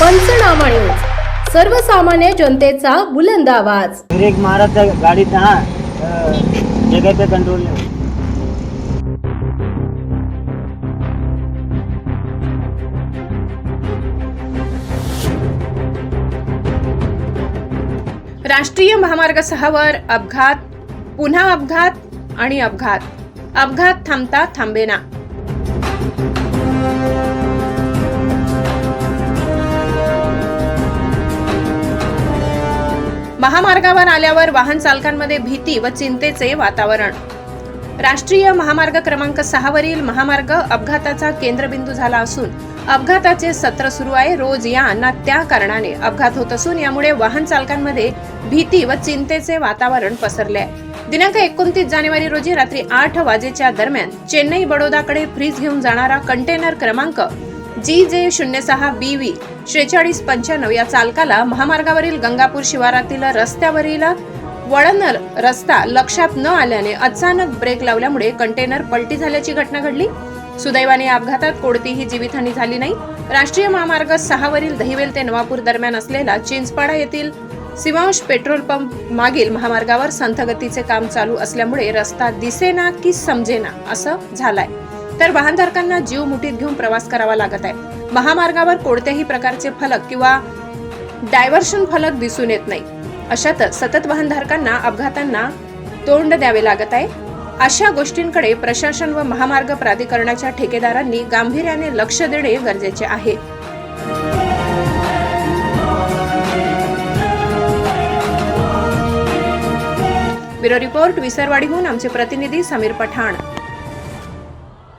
पंचनामा न्यूज सर्वसामान्य जनतेचा बुलंद आवाज. ब्रेक मारा गाड़ी था जगह पे कंट्रोल नहीं। राष्ट्रीय महामार्ग सहावर अपघात पुन्हा अपघात आणि अपघात. अपघात थांबता थांबेना. महामार्गावर आल्यावर वाहन चालकांमध्ये भीती व चिंतेचे वातावरण. राष्ट्रीय महामार्ग क्रमांक सहावरील महामार्ग अपघाताचा केंद्रबिंदू झाला असून अपघाताचे सत्र सुरू आहे. रोज या ना त्या कारणाने अपघात होत असून यामुळे वाहन चालकांमध्ये भीती व चिंतेचे वातावरण पसरले आहे दिनांक एकोणतीस जानेवारी रोजी रात्री आठ वाजेच्या दरम्यान चेन्नई बडोदाकडे फ्रीज घेऊन जाणारा कंटेनर क्रमांक जी जे शून्य सहा बी व्ही शेहेचाळीस पंच्याण्णव या चालकाला महामार्गावरील गंगापूर शिवारातील रस्त्यावरील वळण रस्ता लक्षात न आल्याने अचानक ब्रेक लावल्यामुळे कंटेनर पलटी झाल्याची घटना घडली. सुदैवाने या अपघातात कोणतीही जीवितहानी झाली नाही. राष्ट्रीय महामार्ग सहावरील दहिवेल ते नवापूर दरम्यान असलेला चिंचपाडा येथील सिवांश पेट्रोल पंप मागील महामार्गावर संथगतीचे काम चालू असल्यामुळे रस्ता दिसेना की समजेना असं झालंय. तर वाहनधारकांना जीव मुठीत घेऊन प्रवास करावा लागत आहे. महामार्गावर कोणत्याही प्रकारचे फलक किंवा डायव्हर्शन फलक दिसून येत नाही. अशातच सतत वाहनधारकांना अपघातांना तोंड द्यावे लागत आहे. अशा गोष्टींकडे प्रशासन व महामार्ग प्राधिकरणाच्या ठेकेदारांनी गांभीर्याने लक्ष देणे गरजेचे आहे. ब्युरो रिपोर्ट विसरवाडीहून आमचे प्रतिनिधी समीर पठाण.